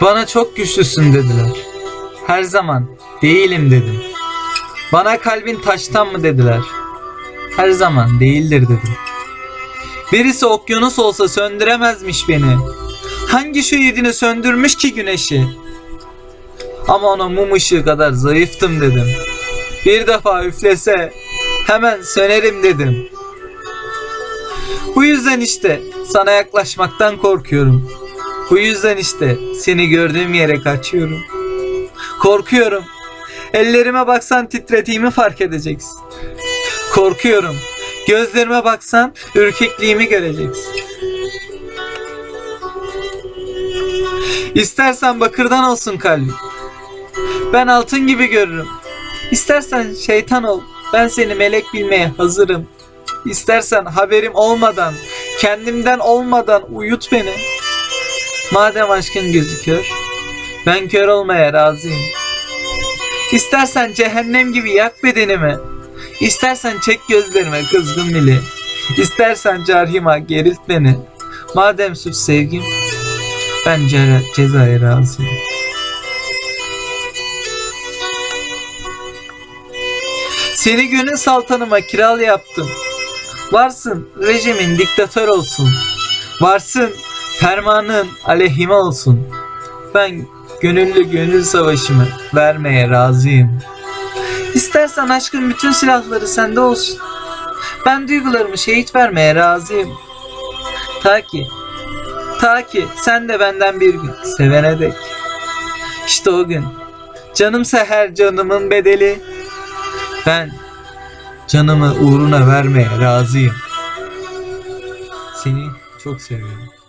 Bana çok güçlüsün dediler. Her zaman değilim dedim. Bana kalbin taştan mı dediler. Her zaman değildir dedim. Birisi okyanus olsa söndüremezmiş beni. Hangi şu yedini söndürmüş ki güneşi? Ama ona mum ışığı kadar zayıftım dedim. Bir defa üflese hemen sönerim dedim. Bu yüzden işte sana yaklaşmaktan korkuyorum. Bu yüzden işte seni gördüğüm yere kaçıyorum. Korkuyorum. Ellerime baksan titrediğimi fark edeceksin. Korkuyorum. Gözlerime baksan ürkekliğimi göreceksin. İstersen bakırdan olsun kalbim. Ben altın gibi görürüm. İstersen şeytan ol. Ben seni melek bilmeye hazırım. İstersen haberim olmadan, kendimden olmadan uyut beni. Madem aşkın gözü kör, ben kör olmaya razıyım. İstersen cehennem gibi yak bedenimi. İstersen çek gözlerime kızgın mili. İstersen carhima gerilt beni. Madem suç sevgim, ben ce- cezaya razıyım. Seni gönül saltanıma kiral yaptım. Varsın rejimin diktatör olsun. Varsın fermanın aleyhime olsun. Ben gönüllü gönül savaşımı vermeye razıyım. İstersen aşkın bütün silahları sende olsun. Ben duygularımı şehit vermeye razıyım. Ta ki, ta ki sen de benden bir gün sevene dek. İşte o gün. Canımsa her canımın bedeli. Ben canımı uğruna vermeye razıyım. Seni çok seviyorum.